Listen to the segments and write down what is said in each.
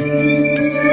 Música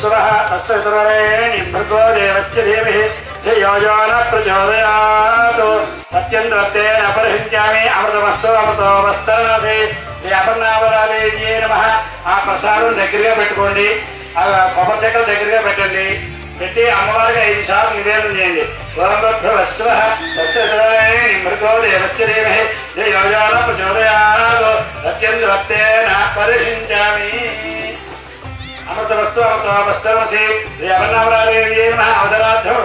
सुरः तस्य सुररे निभृतो देवस्य धीमहि धियोजो न प्रचोदयात्। सत्यं दत्तेन परिहृत्यामि अमृतमस्तु अमृतो ఆ ప్రసాదం దగ్గరగా పెట్టుకోండి ఆ కొబ్బరి చెక్కలు దగ్గరగా పెట్టండి పెట్టి అమ్మవారికి ఐదు సార్లు నివేదన చేయండి మృతో దేవచ్చరేమహి యోజాన ప్రచోదయాలు సత్యం భక్తేన పరిహించామి అమృత వస్తు శ్రీ అమర్నామరాదేవి అవసరార్థం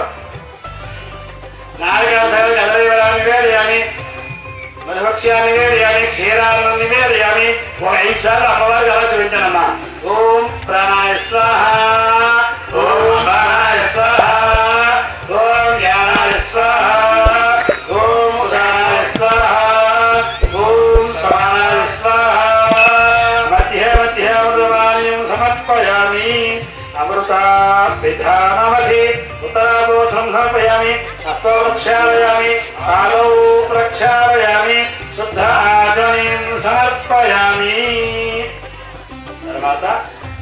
నాయకాసనం జలవివరాన్ని నివేదయామి మధుభక్ష్యాన్ని నివేదయామి క్షీరాలను నివేదయామి ఒక ఐదు సార్లు అమ్మవారికి అలా చూపించానమ్మా ఓం ప్రాణాయ స్వాహ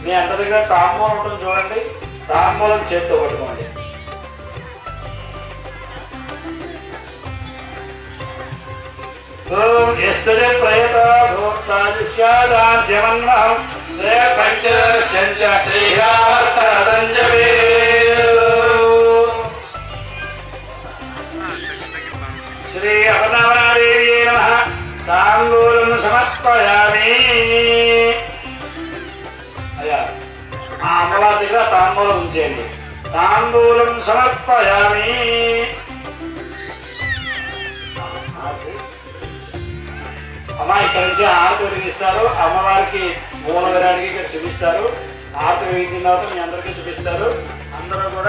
మీ అంత దగ్గర తాంబూలం ఉంటుంది చూడండి. తాంబూలం చేతితో పట్టుకోండి. శ్రీ అపర్ణావనాదేవి నమ. తాంబూలం సమర్పయామి. అయ్యా. ఆ అమ్మవారి దగ్గర తాంబూలం ఉంచేయండి. తాంబూలం సమర్పయామి. అమ్మ ఇక్కడ నుంచి ఆరతి వెలిగిస్తారు. అమ్మవారికి మూల విరాడికి ఇక్కడ చూపిస్తారు. ఆరతి వెలిగించిన తర్వాత మీ అందరికీ చూపిస్తారు. అందరూ కూడా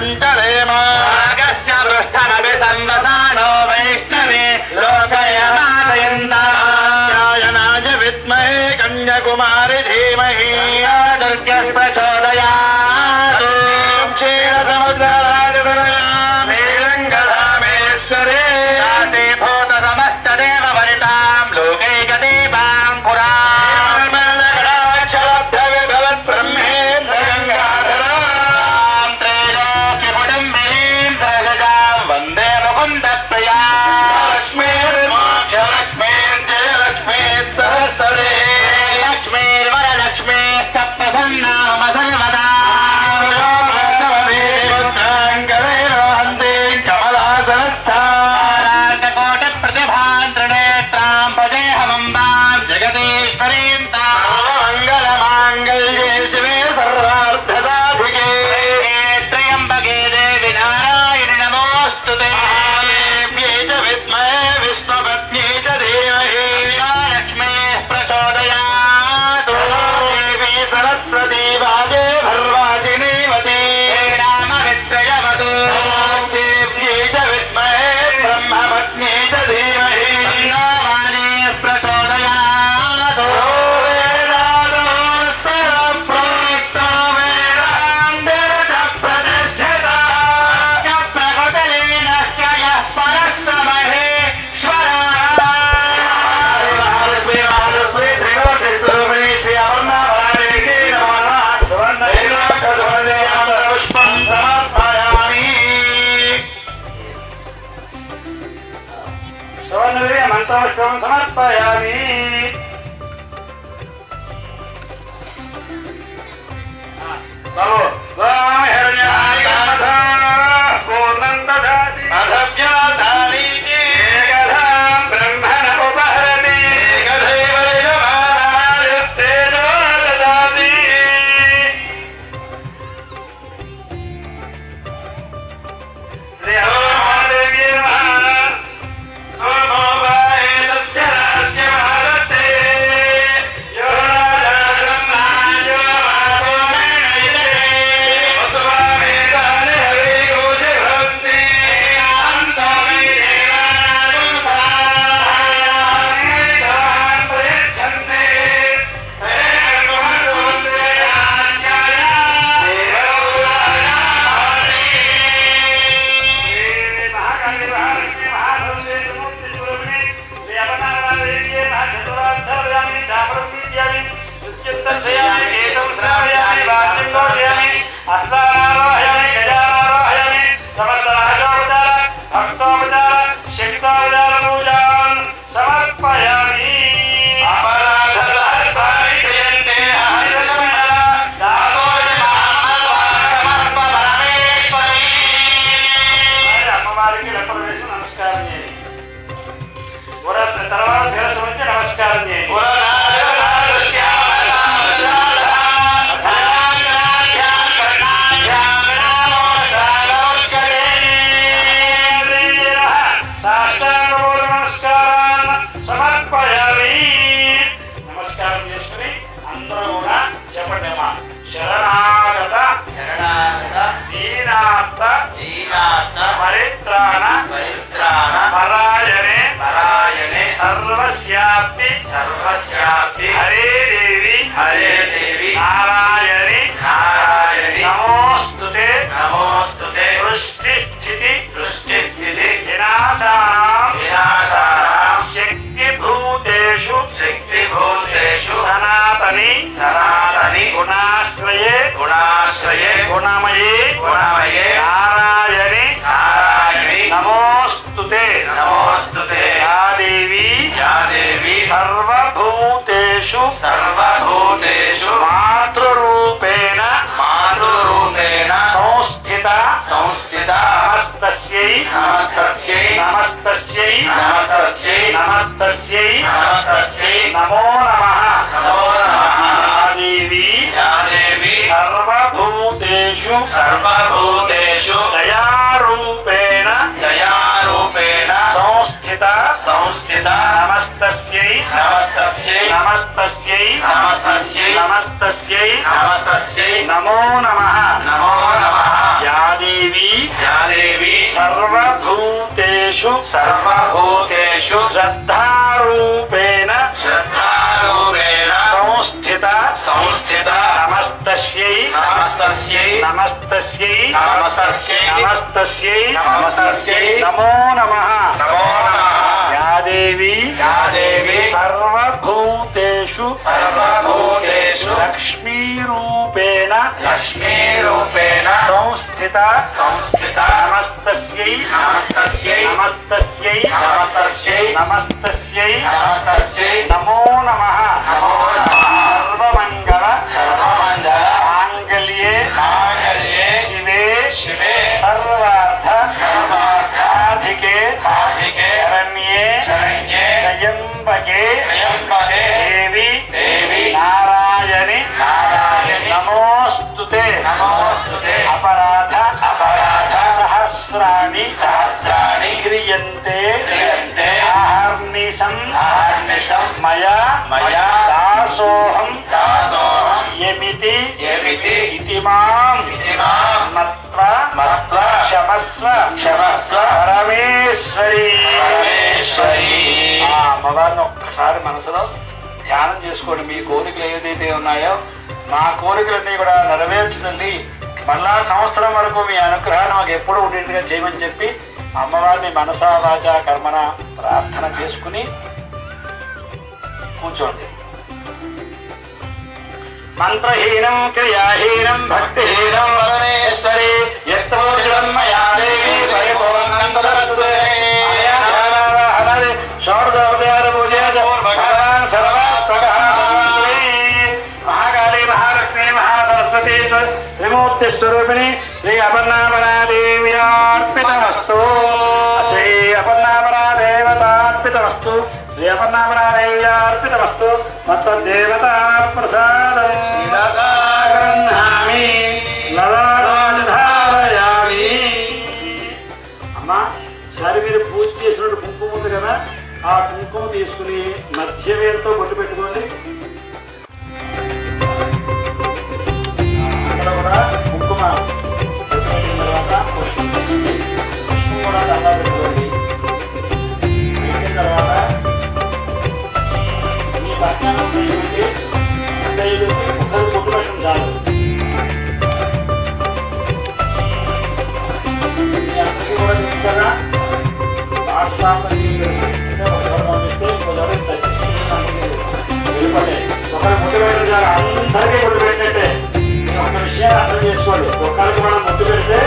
पञ्चदेवा पृष्ठमपि संवसानो वैष्णवे लोकयमादयन्तायनाय विद्महे कन्याकुमारि धीमहि दुर्गः ਪਾਇਆ ਵੇ దేవి సర్వభూతేషు సర్వభూతేషు మాతృరూపేణ మాతృరూపేణ సంస్థిత సంస్థిత నమస్తస్యై నమస్తస్యై నమస్తస్యై నమస్తస్యై నమస్తస్యై నమస్తస్యై నమో నమః. నమో నమః. దేవి దేవి సర్వభూతేషు దయ సంస్థిత సంస్థిత నమస్తస్యై నమస్తస్యై నమస్తస్యై నమస్తస్యై నమస్తస్యై నమస్తస్యై నమో నమః. నమో నమః. యా దేవి యా దేవి సర్వభూతేషు నమస్తస్యై నమస్తస్యై నమస్తస్యై నమస్తస్యై నమస్తస్యై నమస్తస్యై నమో నమః నమో నమః యా దేవి యా దేవి సర్వభూతేషు సర్వభూతేషు లక్ష్మీరూపేణ లక్ష్మీరూపేణ సంస్థిత సంస్థిత నమస్తస్యై నమస్తస్యై నమస్తస్యై నమస్తస్యై నమస్తస్యై నమస్తస్యై నమో నమః నమో నమః త్రయంబకే దేవి దేవి నారాయణి నారాయణి నమోస్తుతే అపరాధ అపరాధ సహస్రాణి సహస్రాణి క్రియంతే ఆర్నిశం మయా మయా దాసోహం దాసోహం యమితి మాం ఇతి మాం మత్వ మత్వ క్షమస్వ క్షమస్వ పరమేశ్వరి. పరమేశ్వరి. ఆ అమ్మవారిని ఒక్కసారి మనసులో ధ్యానం చేసుకోండి. మీ కోరికలు ఏదైతే ఉన్నాయో మా కోరికలన్నీ కూడా నెరవేర్చుతుంది మళ్ళా సంవత్సరం వరకు మీ అనుగ్రహాన్ని మాకు ఎప్పుడూ ఉండేట్టుగా చేయమని చెప్పి అమ్మవారిని మనసా వాచ కర్మన ప్రార్థన చేసుకుని కూర్చోండి. మంత్రహీనం క్రియాహీనం భక్తిహీనం పరమేశ్వరి. యత్పోషణం మయా దేవి పరిపూర్ణం తదస్తుతే మహాకాళీ మహాలక్ష్మి మహాసరస్వతి త్రిమూర్తి స్వరూపిణి శ్రీ అపర్ణామరా దేవ్యార్పితమస్తు శ్రీ అపర్ణామరా దేవతార్పితమస్తు శ్రీ అపర్ణామరా దేవ్యార్పితమస్తు మత్తదేవత ప్రసాదం శ్రీరసాగృహామి లలాటాన్ని అమ్మా శారీ మీరు పూజ చేసినట్టు కుంకుమ ఉంది కదా ఆ కుంకుమ తీసుకుని మధ్య వేరుతో బొట్టు పెట్టుకోండి. అక్కడ కూడా కుంకుమ తర్వాత కూడా పెట్టుకోండి. తర్వాత మీ పక్కన ఒకరు బొట్టు పెట్టడం చాలు. అందరికీ ముద్దు పెట్టినట్టే మీరు ఒక విషయాన్ని అర్థం చేసుకోండి ఒకరికి మనం ముద్దు పెడితే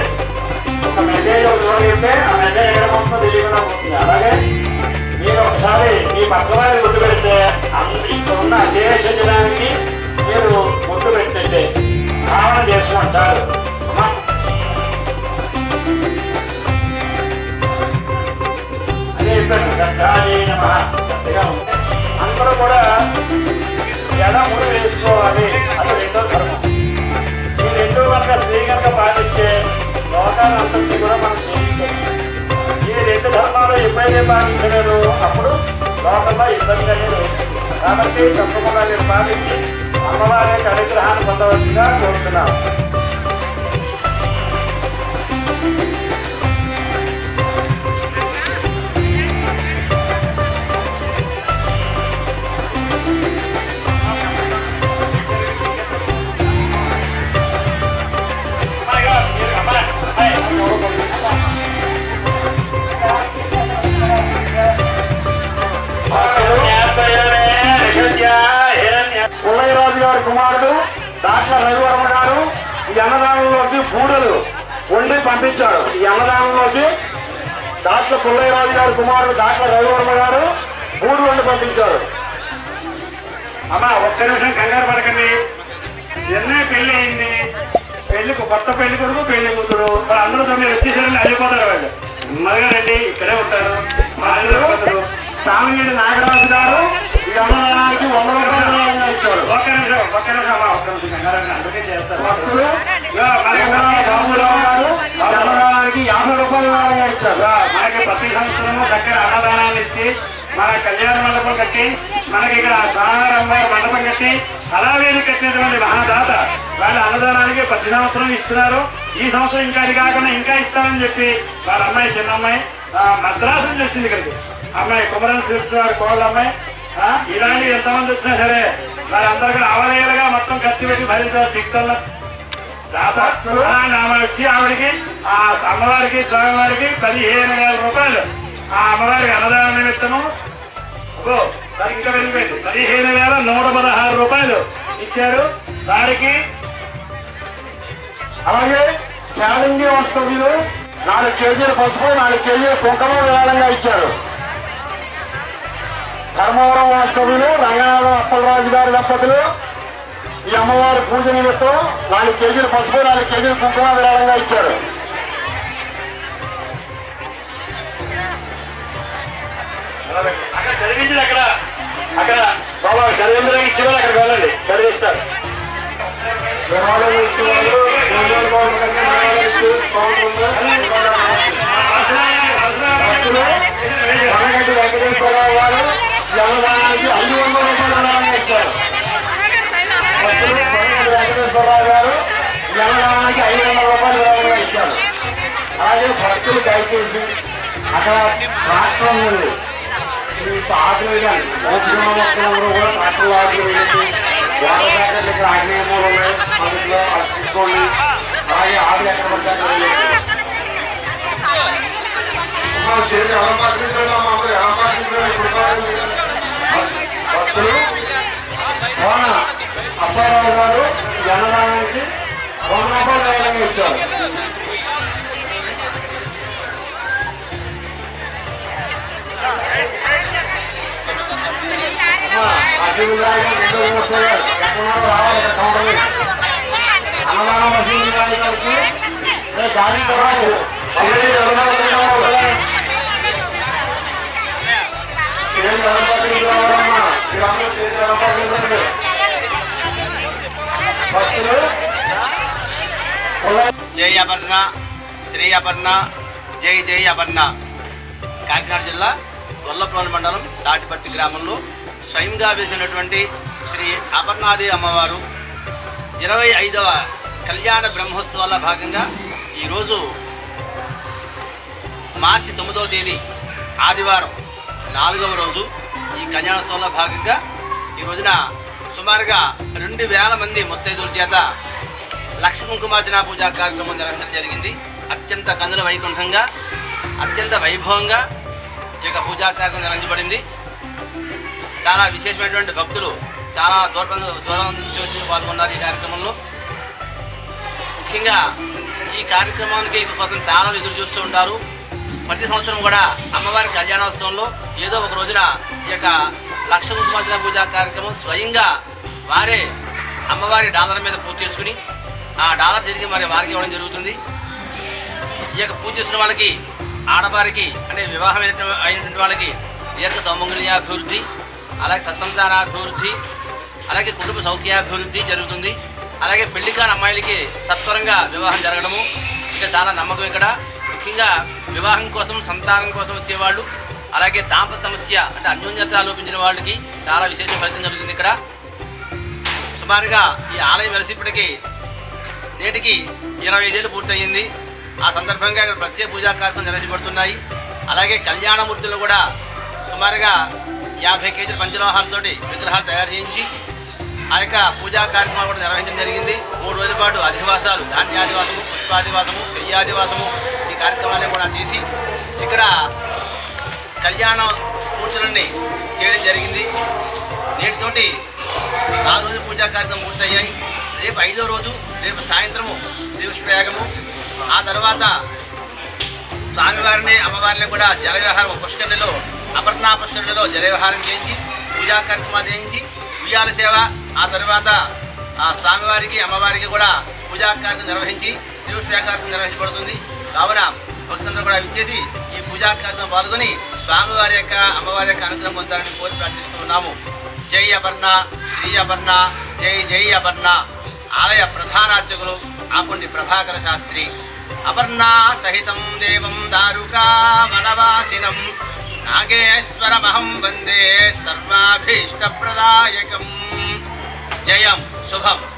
ఒక మెసేజ్ ఒక చోట చెప్తే ఆ మెసేజ్ ఎక్కడ పోతుందో తెలియకుండా పోతుంది అలాగే మీరు ఒకసారి మీ పక్క వారికి ముద్దు పెడితే అంద- ఇక్కడ ఉన్న అశేష జనానికి మీరు ముద్దు పెట్టినట్టే భావన చేసుకోండి చాలు. అందరూ కూడా ఎలా ముడి వేసుకోవాలి అది రెండో ధర్మం ఈ రెండో కనుక స్త్రీ కనుక పాటిస్తే లోకాలంతటినీ కూడా మనం చేయించవచ్చు ఈ రెండు ధర్మాలు ఎప్పుడైతే పాటించలేదు అప్పుడు లోకంలో ఇబ్బంది అనేది కాబట్టి తప్పకుండా మీరు పాటించి అమ్మవారి యొక్క అనుగ్రహాన్ని పొందవలసిందిగా కోరుతున్నాం గారి కుమారుడు డాక్టర్ రవివర్మ గారు ఈ అన్నదానంలోకి బూడలు వండి పంపించాడు. ఈ అన్నదానంలోకి డాక్టర్ పుల్లయ్యరాజు గారి కుమారుడు డాక్టర్ రవివర్మ గారు బూడు వండి పంపించాడు అమ్మా ఒక్క నిమిషం కంగారు పడకండి. ఎన్నే పెళ్ళి అయింది. పెళ్ళికి కొత్త పెళ్ళి కొడుకు పెళ్ళి కూతురు. మరి అందరూ తొమ్మిది వచ్చేసరికి వెళ్ళిపోతారు వాళ్ళు. నెమ్మదిగా రండి ఇక్కడే ఉంటారు. సామినేని నాగరాజు గారు అన్నదానానికి వంద రూపాయల ఇచ్చారు భక్తులు బాబురావు గారు అన్నదానానికి యాభై రూపాయల విరాళంగా ఇచ్చారు. మనకి ప్రతి సంవత్సరము చక్కగా అన్నదానాలు ఇచ్చి మన కళ్యాణ మండపం కట్టి మనకి ఇక్కడ అమ్మవారి మండపం కట్టి కళావేది కట్టినటువంటి మహాదాత వాళ్ళ అన్నదానానికి ప్రతి సంవత్సరం ఇస్తున్నారు. ఈ సంవత్సరం ఇంకా అది కాకుండా ఇంకా ఇస్తామని చెప్పి వాళ్ళ అమ్మాయి చిన్న అమ్మాయి మద్రాసు నుంచి వచ్చింది ఇక్కడికి. అమ్మాయి కుమరన్ స్వీట్స్ వారి కోళ్ళ అమ్మాయి. ఇలాంటి ఎంతమంది వచ్చినా సరే వాళ్ళందరూ కూడా అవలేలుగా మొత్తం ఖర్చు పెట్టి భరించారు ఆమె వచ్చి ఆవిడకి ఆ అమ్మవారికి స్వామివారికి పదిహేను వేల రూపాయలు. ఆ అమ్మవారికి అన్నదాన నిమిత్తము. అబ్బో, దానికి ఇంకా వెళ్ళిపోయింది. పదిహేను వేల నూట పదహారు రూపాయలు ఇచ్చారు. దానికి అలాగే ఛాలెంజ్ వస్తువులు నాలుగు కేజీల పసుపు నాలుగు కేజీల కుంకుమ విరాళంగా ఇచ్చారు. ధర్మవరం వాస్తవ్యులు రంగనాథం అప్పలరాజు గారి దంపతులు. ఈ అమ్మవారి పూజ నిమిత్తం నాలుగు కేజీల పసుపు నాలుగు కేజీల కుంకుమ విరాళంగా ఇచ్చారు. అక్కడ చదివించింది అక్కడ. అక్కడ బాబా ఇచ్చిన అక్కడికి వెళ్ళండి. చదివిస్తారు. వెంకటేశ్వరరావు గారు ఐదు వందల రూపాయల ఇచ్చారు వెంకటేశ్వరరావు గారు అన్నదానానికి ఐదు వందల రూపాయలు విరాళంగా ఇచ్చారు అలాగే భక్తులు దయచేసి అక్కడ ఈ ఆకులు వేయాలి మొక్కలందరూ కూడా ట్రాక్టర్ ఆకులు వేయండి వాటర్ ప్యాకెట్లు ఇక్కడ ఆగ్నేయమూలు ఉన్నాయి అందులో అది తీసుకోండి అలాగే ఆకులు ఎక్కడ. అమ్మా? అందరూ? ఇప్పుడు. భక్తులు కోన అప్పారావు గారు జనదానానికి వంద రూపాయలు ఇచ్చారు అసలు అన్నదానం వసూలు గారికి జై అపర్ణ శ్రీ అపర్ణ జై జై అపర్ణ. కాకినాడ జిల్లా గొల్లపురం మండలం దాటిపత్తి గ్రామంలో స్వయంగా వేసినటువంటి శ్రీ అపర్ణాది అమ్మవారు ఇరవై ఐదవ కళ్యాణ బ్రహ్మోత్సవాల భాగంగా ఈరోజు మార్చి తొమ్మిదవ తేదీ ఆదివారం నాలుగవ రోజు ఈ కళ్యాణోత్సవంలో భాగంగా ఈ రోజున సుమారుగా రెండు వేల మంది ముత్తైదుల చేత లక్ష కుంకుమార్చన పూజా కార్యక్రమం జరగడం జరిగింది. అత్యంత కనుల వైకుంఠంగా అత్యంత వైభవంగా ఈ యొక్క పూజా కార్యక్రమం నిర్వహించబడింది చాలా విశేషమైనటువంటి భక్తులు చాలా దూరం దూరం నుంచి వచ్చి పాల్గొన్నారు ఈ కార్యక్రమంలో. ముఖ్యంగా ఈ కార్యక్రమానికి కోసం చాలా ఎదురు చూస్తూ ఉంటారు. ప్రతి సంవత్సరం కూడా అమ్మవారి కళ్యాణోత్సవంలో ఏదో ఒక రోజున ఈ యొక్క లక్ష కుంకుమార్చన పూజ కార్యక్రమం స్వయంగా వారే అమ్మవారి డాలర్ మీద పూజ చేసుకుని ఆ డాలర్ తిరిగి మరి వారికి ఇవ్వడం జరుగుతుంది. ఈ యొక్క పూజ చేసిన వాళ్ళకి ఆడవారికి అంటే వివాహం అయినటువంటి వాళ్ళకి దీర్ఘ సౌమంగళ్యాభివృద్ధి అలాగే సత్సంతానాభివృద్ధి అలాగే కుటుంబ సౌఖ్యాభివృద్ధి జరుగుతుంది. అలాగే పెళ్ళి కాని అమ్మాయిలకి సత్వరంగా వివాహం జరగడము. ఇంకా చాలా నమ్మకం ఇక్కడ. ముఖ్యంగా వివాహం కోసం సంతానం కోసం వచ్చేవాళ్ళు అలాగే దాంపత్య సమస్య అంటే అన్యోన్యత లోపించిన వాళ్ళకి చాలా విశేష ఫలితం జరుగుతుంది ఇక్కడ. సుమారుగా ఈ ఆలయం వెలసిప్పటికీ నేటికి ఇరవై ఐదేళ్ళు పూర్తయింది. ఆ సందర్భంగా ఇక్కడ ప్రత్యేక పూజా కార్యక్రమం నిర్వహించబడుతున్నాయి. అలాగే కళ్యాణమూర్తులు కూడా సుమారుగా యాభై కేజీల పంచలోహాలతోటి విగ్రహాలు తయారు చేయించి ఆ యొక్క పూజా కార్యక్రమాలు కూడా నిర్వహించడం జరిగింది. మూడు రోజుల పాటు అధివాసాలు ధాన్యాదివాసము పుష్పాదివాసము శయ్యాదివాసము ఈ కార్యక్రమాన్ని కూడా చేసి ఇక్కడ కళ్యాణ మూర్తులని చేయడం జరిగింది. నేటితోటి నాలుగు రోజులు పూజా కార్యక్రమం పూర్తయ్యాయి. రేపు ఐదో రోజు రేపు సాయంత్రము శ్రీ పుష్పయాగము. ఆ తర్వాత స్వామివారిని అమ్మవారిని కూడా జల విహారం పుష్కరిణిలో అపర్ణా పుష్కరిణిలో జల విహారం చేయించి పూజా కార్యక్రమాలు చేయించి ఉయ్యాల సేవ ఆ తర్వాత ఆ స్వామివారికి అమ్మవారికి కూడా పూజా కార్యక్రమం నిర్వహించి శ్రీ కార్యక్రమం నిర్వహించబడుతుంది. కావున భక్తులందరూ కూడా విచ్చేసి ఈ పూజా కార్యక్రమం పాల్గొని స్వామివారి యొక్క అమ్మవారి యొక్క అనుగ్రహం పొందాలని కోరి ప్రార్థిస్తున్నాము. జై అపర్ణ శ్రీ అపర్ణ జై జై అపర్ణ. ఆలయ ప్రధానార్చకులు ఆకుండి ప్రభాకర శాస్త్రి. అపర్ణా సహితం దేవం దారుకా వనవాసినం. నాగేశ్వరమహం వందే సర్వాభి సర్వాభీష్టప్రదాయకం జయం. శుభం.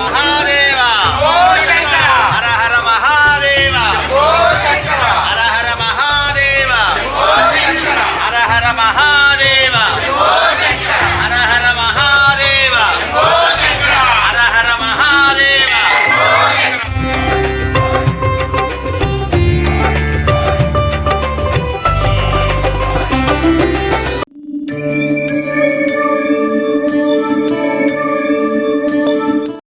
Guadalajara.